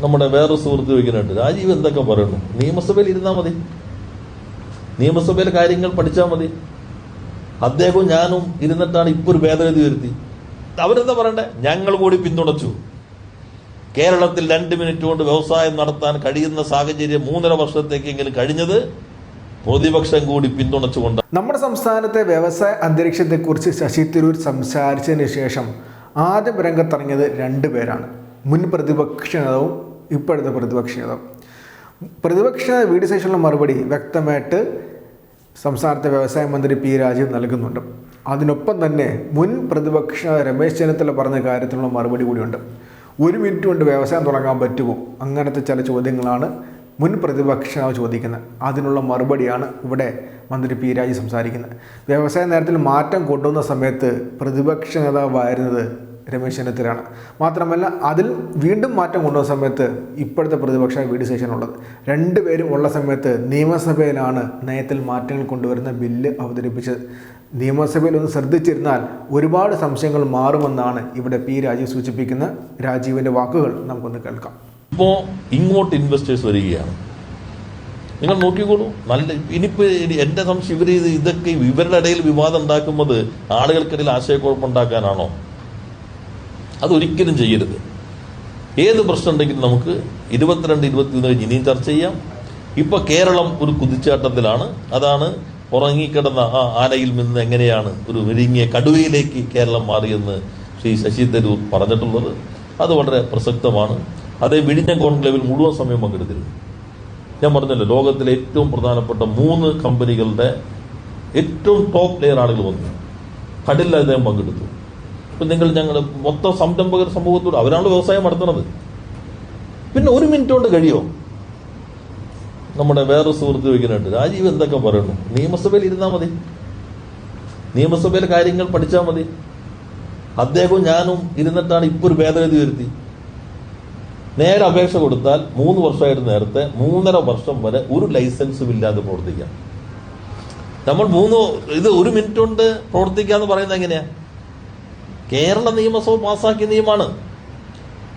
നമ്മുടെ വേറെ സുഹൃത്ത് ചോദിക്കുന്നുണ്ട് രാജീവ് എന്തൊക്കെ പറയുന്നു? നിയമസഭയിൽ ഇരുന്നാൽ മതി. നിയമസഭയിലെ കാര്യങ്ങൾ പഠിച്ചാൽ മതി. അദ്ദേഹവും ഞാനും ഇരുന്നിട്ടാണ് ഇപ്പോൾ ഒരു ഭേദഗതി വരുത്തി. അവരെന്താ പറയണ്ടേ? ഞങ്ങൾ കൂടി പിന്തുണച്ചു. കേരളത്തിൽ രണ്ട് മിനിറ്റ് കൊണ്ട് വ്യവസായം നടത്താൻ കഴിയുന്ന സാഹചര്യം മൂന്നര വർഷത്തേക്കെങ്കിലും കഴിഞ്ഞത് പ്രതിപക്ഷം കൂടി പിന്തുണച്ചുകൊണ്ട്. നമ്മുടെ സംസ്ഥാനത്തെ വ്യവസായ അന്തരീക്ഷത്തെക്കുറിച്ച് ശശി തരൂർ സംസാരിച്ചതിന് ശേഷം ആദ്യം രംഗത്തിറങ്ങിയത് രണ്ട് പേരാണ്. മുൻ പ്രതിപക്ഷ നേതാവും ഇപ്പോഴത്തെ പ്രതിപക്ഷ നേതാവും പ്രതിപക്ഷ വി ഡി മറുപടി വ്യക്തമായിട്ട് സംസ്ഥാനത്തെ വ്യവസായ മന്ത്രി പി രാജീവ് നൽകുന്നുണ്ട്. അതിനൊപ്പം തന്നെ മുൻ പ്രതിപക്ഷ രമേശ് ചെന്നിത്തല പറഞ്ഞ കാര്യത്തിലുള്ള മറുപടി കൂടിയുണ്ട്. ഒരു മിനിറ്റ് കൊണ്ട് വ്യവസായം തുടങ്ങാൻ പറ്റുമോ? അങ്ങനത്തെ ചില ചോദ്യങ്ങളാണ് മുൻ പ്രതിപക്ഷ ചോദിക്കുന്നത്. അതിനുള്ള മറുപടിയാണ് ഇവിടെ മന്ത്രി പി രാജീവ് സംസാരിക്കുന്നത്. വ്യവസായ നയത്തിൽ മാറ്റം കൊണ്ടുവന്ന സമയത്ത് പ്രതിപക്ഷ നേതാവായിരുന്നത് രമേശ് ചെന്നിത്തലയാണ്. മാത്രമല്ല അതിൽ വീണ്ടും മാറ്റം കൊണ്ടുവന്ന സമയത്ത് ഇപ്പോഴത്തെ പ്രതിപക്ഷ വി ഡി ശേഷനുള്ളത് രണ്ടുപേരും ഉള്ള സമയത്ത് നിയമസഭയിലാണ് നയത്തിൽ മാറ്റങ്ങൾ കൊണ്ടുവരുന്ന ബില്ല് അവതരിപ്പിച്ചത്. നിയമസഭയിൽ ഒന്ന് ശ്രദ്ധിച്ചിരുന്നാൽ ഒരുപാട് സംശയങ്ങൾ മാറുമെന്നാണ് ഇവിടെ പി രാജീവ് സൂചിപ്പിക്കുന്ന രാജീവിന്റെ വാക്കുകൾ. നമുക്കൊന്ന് കേൾക്കാം. ഇപ്പോൾ ഇങ്ങോട്ട് ഇൻവെസ്റ്റേഴ്സ് വരികയാണ്. നിങ്ങൾ നോക്കിക്കോളൂ. നല്ല ഇനിയിപ്പോ ഇനി എന്റെ സംശയം ഇവർ ഇത് ഇതൊക്കെ ഇവരുടെ ഇടയിൽ വിവാദം ഉണ്ടാക്കുന്നത് ആളുകൾക്കിടയിൽ ആശയക്കുഴപ്പമുണ്ടാക്കാനാണോ അതൊരിക്കലും ചെയ്യരുത്. ഏത് പ്രശ്നം ഉണ്ടെങ്കിലും നമുക്ക് ഇരുപത്തിരണ്ട് ഇരുപത്തിമൂന്ന് കഴിഞ്ഞ് ഇനിയും ചർച്ച ചെയ്യാം. ഇപ്പൊ കേരളം ഒരു കുതിച്ചാട്ടത്തിലാണ്. അതാണ് ഉറങ്ങിക്കിടന്ന ആ ആനയിൽ നിന്ന് എങ്ങനെയാണ് ഒരു വിരിങ്ങിയ കടുവയിലേക്ക് കേരളം മാറിയെന്ന് ശ്രീ ശശി തരൂർ പറഞ്ഞിട്ടുള്ളത്. അത് വളരെ പ്രസക്തമാണ്. അതേ വിഴിഞ്ഞ കോൺക്ലേവിൽ മുഴുവൻ സമയം പങ്കെടുത്തിരുന്നു. ഞാൻ പറഞ്ഞല്ലോ ലോകത്തിലെ ഏറ്റവും പ്രധാനപ്പെട്ട മൂന്ന് കമ്പനികളുടെ ഏറ്റവും ടോപ്പ് ലെയർ ആളുകൾ വന്നു. കടിൽ അദ്ദേഹം പങ്കെടുത്തു. ഇപ്പം നിങ്ങൾ ഞങ്ങൾ മൊത്തം സംരംഭകർ സമൂഹത്തോട് അവരാണ് വ്യവസായം നടത്തുന്നത്. പിന്നെ ഒരു മിനിറ്റ് കൊണ്ട് കഴിയോ? നമ്മുടെ വേറെ സുഹൃത്ത് ചോദിക്കുന്നുണ്ട് രാജീവ് എന്തൊക്കെ പറയുന്നു നിയമസഭയിൽ ഇരുന്നാൽ മതി. നിയമസഭയിലെ കാര്യങ്ങൾ പഠിച്ചാൽ മതി. അദ്ദേഹവും ഞാനും ഇരുന്നിട്ടാണ് ഇപ്പോൾ ഒരു ഭേദഗതി വരുത്തി. നേരെ അപേക്ഷ കൊടുത്താൽ മൂന്ന് വർഷമായിട്ട് നേരത്തെ മൂന്നര വർഷം വരെ ഒരു ലൈസൻസും ഇല്ലാതെ പ്രവർത്തിക്കാം. നമ്മൾ മൂന്ന് ഇത് ഒരു മിനിറ്റ് കൊണ്ട് പ്രവർത്തിക്കാന്ന് പറയുന്നത് എങ്ങനെയാ? കേരള നിയമസഭ പാസ്സാക്കിയ നിയമമാണ്.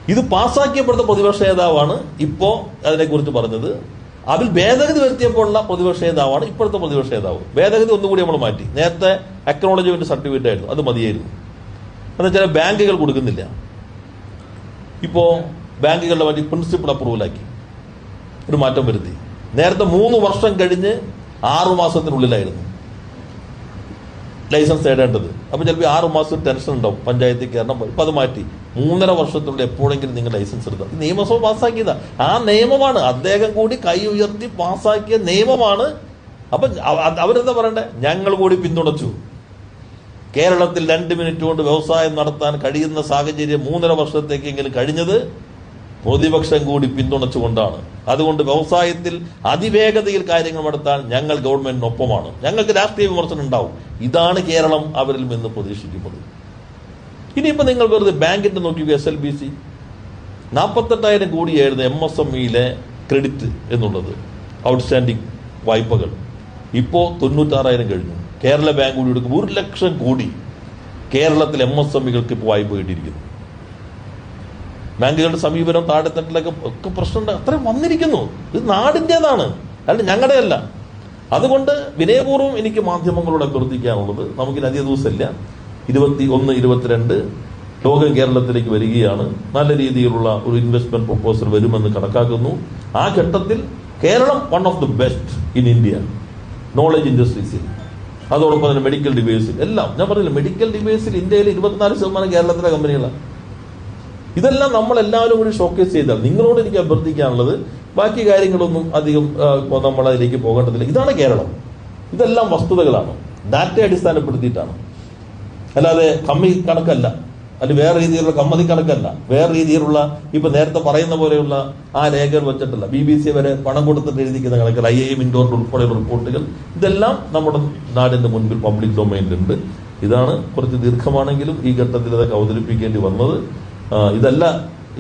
ഇത് പാസ്സാക്കിയപ്പോഴത്തെ പ്രതിപക്ഷ നേതാവാണ് ഇപ്പോ അതിനെക്കുറിച്ച് പറഞ്ഞത്. അതിൽ ഭേദഗതി വരുത്തിയപ്പോഴുള്ള പ്രതിപക്ഷ നേതാവാണ് ഇപ്പോഴത്തെ പ്രതിപക്ഷ നേതാവ്. ഭേദഗതി ഒന്നുകൂടി നമ്മൾ മാറ്റി. നേരത്തെ അക്നോളജ്മെന്റ് സർട്ടിഫിക്കറ്റ് ആയിരുന്നു. അത് മതിയായിരുന്നു. എന്നുവെച്ചാൽ ബാങ്കുകൾ കൊടുക്കുന്നില്ല. ഇപ്പോ ബാങ്കുകളുടെ വേണ്ടി പ്രിൻസിപ്പൾ അപ്രൂവലാക്കി ഒരു മാറ്റം വരുത്തി. നേരത്തെ മൂന്ന് വർഷം കഴിഞ്ഞ് ആറു മാസത്തിനുള്ളിലായിരുന്നു. ലൈസൻസ് നേടേണ്ടത് അപ്പൊ ചിലപ്പോൾ ആറു മാസം ടെൻഷൻ ഉണ്ടാവും. പഞ്ചായത്തിൽ കയറണം. ഇപ്പൊ അത് മാറ്റി. മൂന്നര വർഷത്തിനുള്ളിൽ എപ്പോഴെങ്കിലും നിങ്ങൾ ലൈസൻസ് എടുത്താൽ നിയമസഭ പാസ്സാക്കിയതാ. ആ നിയമമാണ്. അദ്ദേഹം കൂടി കൈ ഉയർത്തി പാസ്സാക്കിയ നിയമമാണ്. അപ്പൊ അവ- അവരെന്താ പറയണ്ടേ? ഞങ്ങൾ കൂടി പിന്തുണച്ചു. കേരളത്തിൽ രണ്ട് മിനിറ്റ് കൊണ്ട് വ്യവസായം നടത്താൻ കഴിയുന്ന സാഹചര്യം മൂന്നര വർഷത്തേക്കെങ്കിലും കഴിഞ്ഞത് പ്രതിപക്ഷം കൂടി പിന്തുണച്ചുകൊണ്ടാണ്. അതുകൊണ്ട് വ്യവസായത്തിൽ അതിവേഗതയിൽ കാര്യങ്ങൾ നടത്താൻ ഞങ്ങൾ ഗവൺമെന്റിനൊപ്പമാണ്. ഞങ്ങൾക്ക് രാഷ്ട്രീയ വിമർശനം ഉണ്ടാവും. ഇതാണ് കേരളം അവരിൽ നിന്ന് പ്രതീക്ഷിക്കുന്നത്. ഇനിയിപ്പോൾ നിങ്ങൾ വെറുതെ ബാങ്കിന്റെ നോക്കിയോ എസ് എൽ ബി സി നാൽപ്പത്തെട്ടായിരം കോടിയായിരുന്നു എം എസ് എം ഇയിലെ ക്രെഡിറ്റ് എന്നുള്ളത്. ഔട്ട്സ്റ്റാൻഡിംഗ് വായ്പകൾ. ഇപ്പോൾ തൊണ്ണൂറ്റാറായിരം കഴിഞ്ഞു. കേരള ബാങ്ക് കൂടി എടുക്കും ഒരു ലക്ഷം കോടി കേരളത്തിൽ എം എസ് എം ഇകൾക്ക് ഇപ്പോൾ വായ്പ കിട്ടിയിരിക്കുന്നു. ബാങ്കുകളുടെ സമീപനം താഴെത്തട്ടിലൊക്കെ ഒക്കെ പ്രശ്നമുണ്ട്. അത്രയും വന്നിരിക്കുന്നു. ഇത് നാടിന്റെതാണ് അല്ല ഞങ്ങളുടെ അല്ല അതുകൊണ്ട് വിനയപൂർവം എനിക്ക് മാധ്യമങ്ങളോട് അഭ്യർത്ഥിക്കാനുള്ളത് നമുക്കിനി അധിക ദിവസമില്ല. ഇരുപത്തി ഒന്ന് ഇരുപത്തിരണ്ട് ലോകം കേരളത്തിലേക്ക് വരികയാണ്. നല്ല രീതിയിലുള്ള ഒരു ഇൻവെസ്റ്റ്മെന്റ് പ്രൊപ്പോസൽ വരുമെന്ന് കണക്കാക്കുന്നു. ആ ഘട്ടത്തിൽ Keralam one of the best in India knowledge ഇൻഡസ്ട്രീസിൽ അതോടൊപ്പം തന്നെ മെഡിക്കൽ ഡിവൈസിൽ എല്ലാം. ഞാൻ പറഞ്ഞില്ല മെഡിക്കൽ ഡിവൈസിൽ ഇന്ത്യയിൽ ഇരുപത്തിനാല് ശതമാനം കേരളത്തിലെ കമ്പനികളാണ് ഇതെല്ലാം നമ്മൾ എല്ലാവരും കൂടി ഷോക്കേസ് ചെയ്താൽ നിങ്ങളോട് എനിക്ക് അഭ്യർത്ഥിക്കാനുള്ളത് ബാക്കി കാര്യങ്ങളൊന്നും അധികം നമ്മൾ അതിലേക്ക് പോകേണ്ടതില്ല. ഇതാണ് കേരളം. ഇതെല്ലാം വസ്തുതകളാണ്. ഡാറ്റ അടിസ്ഥാനപ്പെടുത്തിയിട്ടാണ്. അല്ലാതെ കമ്മി കണക്കല്ല. അല്ല വേറെ രീതിയിലുള്ള കമ്മതി കണക്കല്ല. വേറെ രീതിയിലുള്ള ഇപ്പൊ നേരത്തെ പറയുന്ന പോലെയുള്ള ആ രേഖകൾ വെച്ചിട്ടല്ല. ബി ബി സി വരെ പണം കൊടുത്തിട്ട് എഴുതിക്കുന്ന കണക്കുകൾ ഐ എം ഇൻഡോറിൽ ഉൾപ്പെടെയുള്ള റിപ്പോർട്ടുകൾ. ഇതെല്ലാം നമ്മുടെ നാടിന്റെ മുൻപിൽ പബ്ലിക് ഡൊമൈനിലുണ്ട് ഇതാണ് കുറച്ച് ദീർഘമാണെങ്കിലും ഈ ഘട്ടത്തിൽ ഇതൊക്കെ അവതരിപ്പിക്കേണ്ടി വന്നത്. ഇതല്ല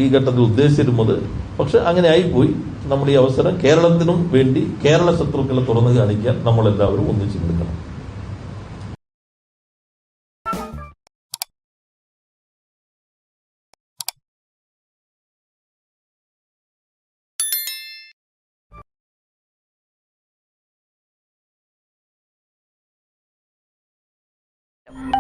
ഈ ഘട്ടത്തിൽ ഉദ്ദേശിച്ചിരുന്നത്. പക്ഷെ അങ്ങനെ ആയിപ്പോയി. നമ്മൾ ഈ അവസരം കേരളത്തിനും വേണ്ടി കേരള ശത്രുക്കളെ തുറന്നു കാണിക്കാൻ നമ്മളെല്ലാവരും ഒന്നിച്ചു നിൽക്കണം. you